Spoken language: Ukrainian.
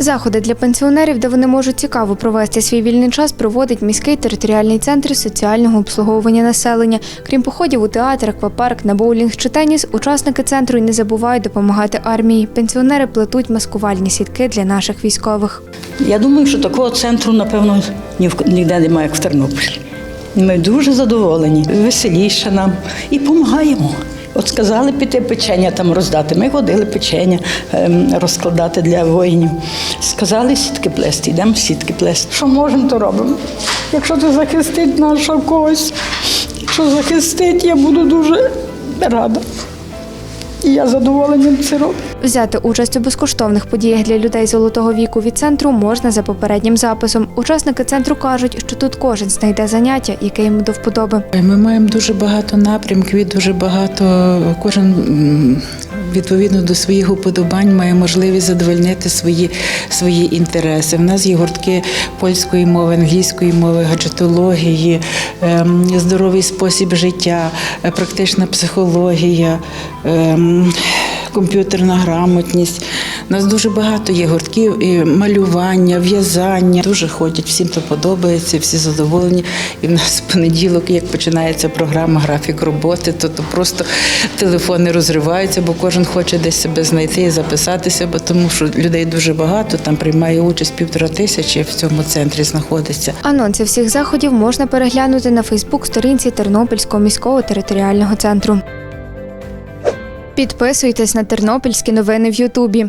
Заходи для пенсіонерів, де вони можуть цікаво провести свій вільний час, проводить міський територіальний центр соціального обслуговування населення. Крім походів у театр, аквапарк, на боулінг чи теніс, учасники центру не забувають допомагати армії. Пенсіонери плетуть маскувальні сітки для наших військових. Я думаю, що такого центру, напевно, ніде немає, як в Тернополі. Ми дуже задоволені, веселіше нам і допомагаємо. От сказали піти печення там роздати. Ми ходили печення ем, розкладати для воїнів. Сказали сітки плести, йдемо сітки плести. Що можемо, то робимо. Якщо це захистить нашого когось, якщо захистить, я буду дуже рада. І я задоволенням це роблю. Взяти участь у безкоштовних подіях для людей золотого віку від центру можна за попереднім записом. Учасники центру кажуть, що тут кожен знайде заняття, яке йому до вподоби. Ми маємо дуже багато напрямків, і дуже багато кожен відповідно до своїх уподобань має можливість задовольнити свої, свої інтереси. В нас є гуртки польської мови, англійської мови, гаджетології, ем, здоровий спосіб життя, е, практична психологія. ем, Комп'ютерна грамотність. У нас дуже багато є гуртків, і малювання, в'язання. Дуже ходять, всім то подобається, всі задоволені. І в нас в понеділок, як починається програма, графік роботи, то, то просто телефони розриваються, бо кожен хоче десь себе знайти і записатися, бо тому що людей дуже багато, там приймає участь півтора тисячі в цьому центрі знаходиться. Анонси всіх заходів можна переглянути на Фейсбук-сторінці Тернопільського міського територіального центру. Підписуйтесь на тернопільські новини в Ютубі.